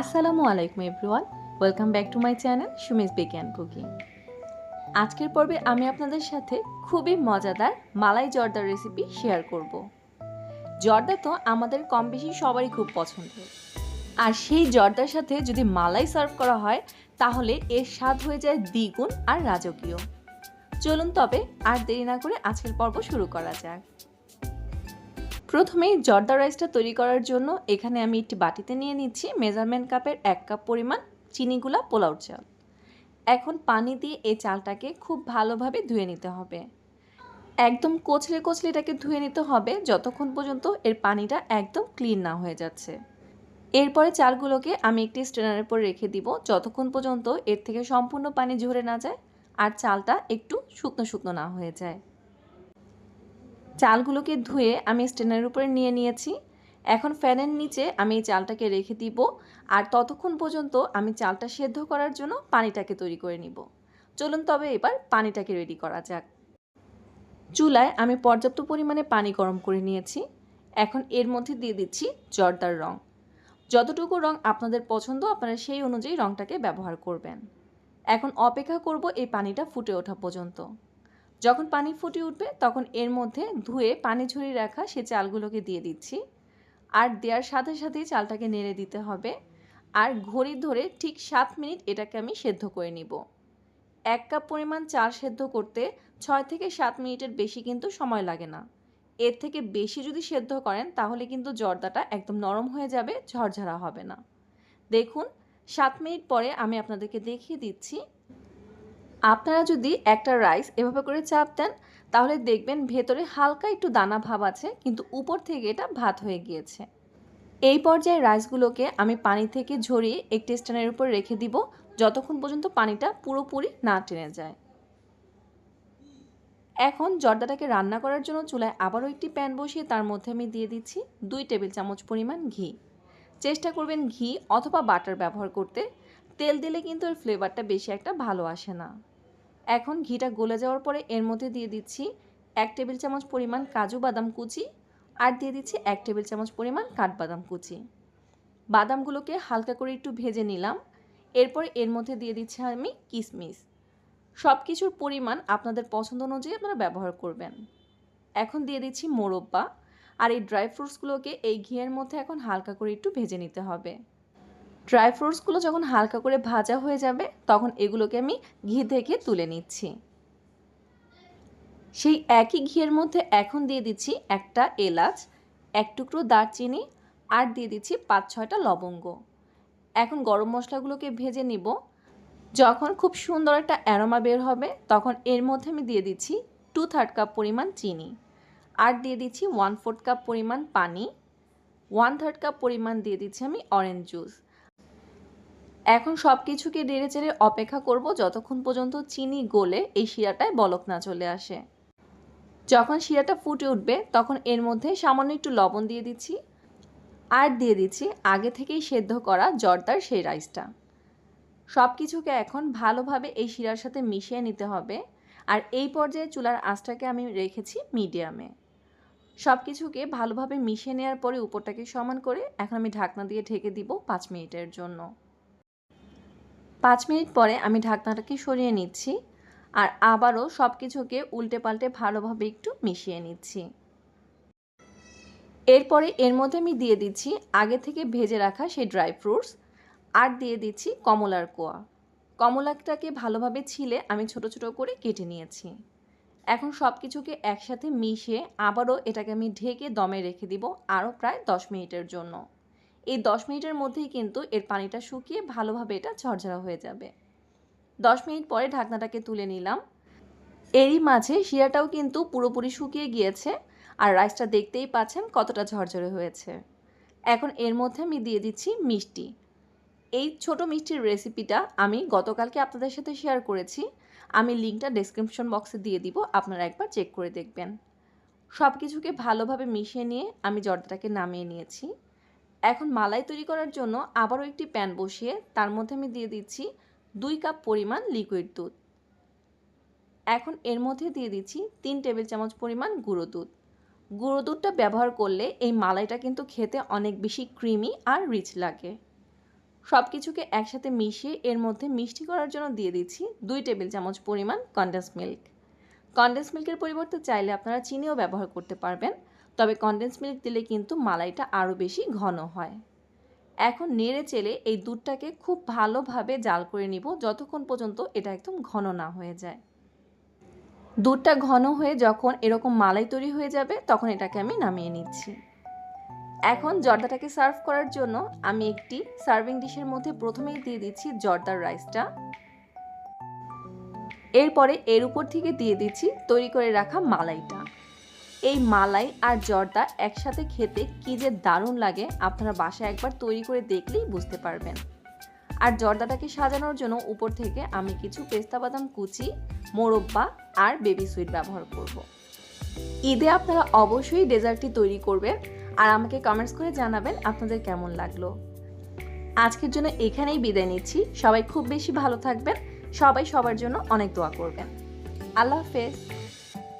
আসসালামু আলাইকুম everyone. Welcome back to my channel Sumi's বিজ্ঞান কুকিং। আজকের পর্বে আমি আপনাদের সাথে খুবই মজাদার মালাই জর্দার রেসিপি শেয়ার করব। জর্দা তো আমাদের কম বেশি সবারই খুব পছন্দের আর সেই জর্দার সাথে যদি মালাই সার্ভ করা হয়, তাহলে এর স্বাদ হয়ে যায় দ্বিগুণ আর রাজকীয়। চলুন তবে আর দেরি না করে আজকের পর্ব শুরু করা যাক। প্রথমেই জর্দা রাইসটা তৈরি করার জন্য এখানে আমি একটি বাটিতে নিয়ে নিচ্ছি মেজারমেন্ট কাপের এক কাপ পরিমাণ চিনিগুলা পোলাও চাল। এখন পানি দিয়ে এই চালটাকে খুব ভালোভাবে ধুয়ে নিতে হবে। একদম কচলে কচলে এটাকে ধুয়ে নিতে হবে যতক্ষণ পর্যন্ত এর পানিটা একদম ক্লিন না হয়ে যাচ্ছে। এরপরে চালগুলোকে আমি একটি স্ট্রেনারের উপর রেখে দিব যতক্ষণ পর্যন্ত এর থেকে সম্পূর্ণ পানি ঝরে না যায় আর চালটা একটু শুকনো শুকনো না হয়ে যায়। চালগুলোকে ধুয়ে আমি স্ট্যান্ডের উপরে নিয়ে নিয়েছি। এখন ফ্যানের নিচে আমি এই চালটাকে রেখে দিব আর ততক্ষণ পর্যন্ত আমি চালটা সেদ্ধ করার জন্য পানিটাকে তৈরি করে নিব। চলুন তবে এবার পানিটাকে রেডি করা যাক। চুলায় আমি পর্যাপ্ত পরিমাণে পানি গরম করে নিয়েছি। এখন এর মধ্যে দিয়ে দিচ্ছি জর্দার রং। যতটুকু রং আপনাদের পছন্দ, আপনারা সেই অনুযায়ী রংটাকে ব্যবহার করবেন। এখন অপেক্ষা করব এই পানিটা ফুটে ওঠা পর্যন্ত। যখন পানি ফুটে উঠবে, তখন এর মধ্যে ধুয়ে পানি ঝরিয়ে রাখা সে চালগুলোকে দিয়ে দিচ্ছি। আর দেওয়ার সাথে সাথেই চালটাকে নেড়ে দিতে হবে। আর ঘড়ি ধরে ঠিক সাত মিনিট এটাকে আমি সেদ্ধ করে নিব। এক কাপ পরিমাণ চাল সেদ্ধ করতে ছয় থেকে সাত মিনিটের বেশি কিন্তু সময় লাগে না। এর থেকে বেশি যদি সেদ্ধ করেন, তাহলে কিন্তু জর্দাটা একদম নরম হয়ে যাবে, ঝরঝরা হবে না। দেখুন, সাত মিনিট পরে আমি আপনাদেরকে দেখিয়ে দিচ্ছি আপনারা যদি একটা রাইস এভাবে করে চাপ দেন, তাহলে দেখবেন ভেতরে হালকা একটু দানা ভাব আছে, কিন্তু উপর থেকে এটা ভাত হয়ে গিয়েছে। এই পর্যায়ে রাইসগুলোকে আমি পানি থেকে ঝরিয়ে একটি স্ট্যান্ডের উপর রেখে দিব, যতক্ষণ পর্যন্ত পানিটা পুরোপুরি না টেনে যায়। এখন জর্দাটাকে রান্না করার জন্য চুলায় আবারও একটি প্যান বসিয়ে তার মধ্যে আমি দিয়ে দিচ্ছি দুই টেবিল চামচ পরিমাণ ঘি। চেষ্টা করবেন ঘি অথবা বাটার ব্যবহার করতে। তেল দিলে কিন্তু এর ফ্লেভারটা বেশি একটা ভালো আসে না। এখন ঘিটা গলে যাওয়ার পরে এর মধ্যে দিয়ে দিচ্ছি এক টেবিল চামচ পরিমাণ কাজু বাদাম কুচি আর দিয়ে দিচ্ছি এক টেবিল চামচ পরিমাণ কাঠবাদাম কুচি। বাদামগুলোকে হালকা করে একটু ভেজে নিলাম। এরপর এর মধ্যে দিয়ে দিচ্ছি আমি কিশমিশ সব কিছুর পরিমাণ আপনাদের পছন্দ অনুযায়ী আপনারা ব্যবহার করবেন। এখন দিয়ে দিচ্ছি মোরব্বা আর এই ড্রাই ফ্রুটসগুলোকে এই ঘিয়ের মধ্যে এখন হালকা করে একটু ভেজে নিতে হবে। ড্রাই ফ্রুটসগুলো যখন হালকা করে ভাজা হয়ে যাবে, তখন এগুলোকে আমি ঘি থেকে তুলে নিচ্ছি। সেই একই ঘিয়ের মধ্যে এখন দিয়ে দিচ্ছি একটা এলাচ, এক টুকরো দারচিনি আর দিয়ে দিচ্ছি পাঁচ ছয়টা লবঙ্গ। এখন গরম মশলাগুলোকে ভেজে নিব। যখন খুব সুন্দর একটা অ্যারোমা বের হবে, তখন এর মধ্যে আমি দিয়ে দিচ্ছি টু থার্ড কাপ পরিমাণ চিনি আর দিয়ে দিচ্ছি ওয়ান ফোর্থ কাপ পরিমাণ পানি। ওয়ান থার্ড কাপ পরিমাণ দিয়ে দিচ্ছি আমি অরেঞ্জ জুস এখন সব কিছুকে নেড়ে চেড়ে অপেক্ষা করব যতক্ষণ পর্যন্ত চিনি গলে এই শিরাটায় বলক না চলে আসে। যখন শিরাটা ফুটে উঠবে, তখন এর মধ্যে সামান্য একটু লবণ দিয়ে দিচ্ছি আর দিয়ে দিচ্ছি আগে থেকেই সেদ্ধ করা জর্দার সেই রাইসটা। সব কিছুকে এখন ভালোভাবে এই শিরার সাথে মিশিয়ে নিতে হবে আর এই পর্যায়ে চুলার আঁচটাকে আমি রেখেছি মিডিয়ামে। সব কিছুকে ভালোভাবে মিশিয়ে নেওয়ার পরে উপরটাকে সমান করে এখন আমি ঢাকনা দিয়ে ঢেকে দিব পাঁচ মিনিটের জন্য। পাঁচ মিনিট পরে আমি ঢাকনাটাকে সরিয়ে নিচ্ছি আর আবারও সব কিছুকে উল্টে পাল্টে ভালোভাবে একটু মিশিয়ে নিচ্ছি। এরপরে এর মধ্যে আমি দিয়ে দিচ্ছি আগে থেকে ভেজে রাখা সেই ড্রাই ফ্রুটস আর দিয়ে দিচ্ছি কমলার কোয়া। কমলাটাকে ভালোভাবে ছিলে আমি ছোট ছোট করে কেটে নিয়েছি। এখন সব কিছুকে একসাথে মিশিয়ে আবারও এটাকে আমি ঢেকে দমে রেখে দিব আরও প্রায় দশ মিনিটের জন্য। এই দশ মিনিটের মধ্যেই কিন্তু এর পানিটা শুকিয়ে ভালোভাবে এটা ঝরঝরা হয়ে যাবে। দশ মিনিট পরে ঢাকনাটাকে তুলে নিলাম। এরই মাঝে শিরাটাও কিন্তু পুরোপুরি শুকিয়ে গিয়েছে আর রাইসটা দেখতেই পাচ্ছেন কতটা ঝরঝরে হয়েছে। এখন এর মধ্যে আমি দিয়ে দিচ্ছি মিষ্টি। এই ছোট মিষ্টির রেসিপিটা আমি গতকালকে আপনাদের সাথে শেয়ার করেছি। আমি লিঙ্কটা ডেসক্রিপশন বক্সে দিয়ে দিব, আপনারা একবার চেক করে দেখবেন। সব কিছুকে ভালোভাবে মিশিয়ে নিয়ে আমি জর্দাটাকে নামিয়ে নিয়েছি। এখন মালাই তৈরি করার জন্য আবারও একটি প্যান বসিয়ে তার মধ্যে আমি দিয়ে দিচ্ছি দুই কাপ পরিমাণ লিকুইড দুধ। এখন এর মধ্যে দিয়ে দিচ্ছি তিন টেবিল চামচ পরিমাণ গুঁড়ো দুধ। গুঁড়ো দুধটা ব্যবহার করলে এই মালাইটা কিন্তু খেতে অনেক বেশি ক্রিমি আর রিচ লাগে। সব কিছুকে একসাথে মিশিয়ে এর মধ্যে মিষ্টি করার জন্য দিয়ে দিচ্ছি দুই টেবিল চামচ পরিমাণ কনডেন্স মিল্ক কনডেন্স মিল্কের পরিবর্তে চাইলে আপনারা চিনিও ব্যবহার করতে পারবেন। তবে কনডেন্স মিল্ক দিলে কিন্তু মালাইটা আরও বেশি ঘন হয়। এখন নেড়ে চেলে এই দুধটাকে খুব ভালোভাবে জাল করে নিব যতক্ষণ পর্যন্ত এটা একদম ঘন না হয়ে যায়। দুধটা ঘন হয়ে যখন এরকম মালাই তৈরি হয়ে যাবে তখন এটাকে আমি নামিয়ে নিচ্ছি। এখন জর্দাটাকে সার্ভ করার জন্য আমি একটি সার্ভিং ডিশের মধ্যে প্রথমেই দিয়ে দিচ্ছি জর্দার রাইসটা। এরপরে এর উপর থেকে দিয়ে দিচ্ছি তৈরি করে রাখা মালাইটা। এই মালাই আর জর্দা একসাথে খেতে কী যে দারুণ লাগে আপনারা বাসায় একবার তৈরি করে দেখলেই বুঝতে পারবেন। আর জর্দাটাকে সাজানোর জন্য উপর থেকে আমি কিছু পেস্তা বাদাম কুচি, মোরব্বা আর বেবি সুইট ব্যবহার করব। ঈদে আপনারা অবশ্যই ডেজার্টটি তৈরি করবেন আর আমাকে কমেন্টস করে জানাবেন আপনাদের কেমন লাগল। আজকের জন্য এখানেই বিদায় নিচ্ছি। সবাই খুব বেশি ভালো থাকবেন। সবাই সবার জন্য অনেক দোয়া করবেন। আল্লাহ হাফেজ।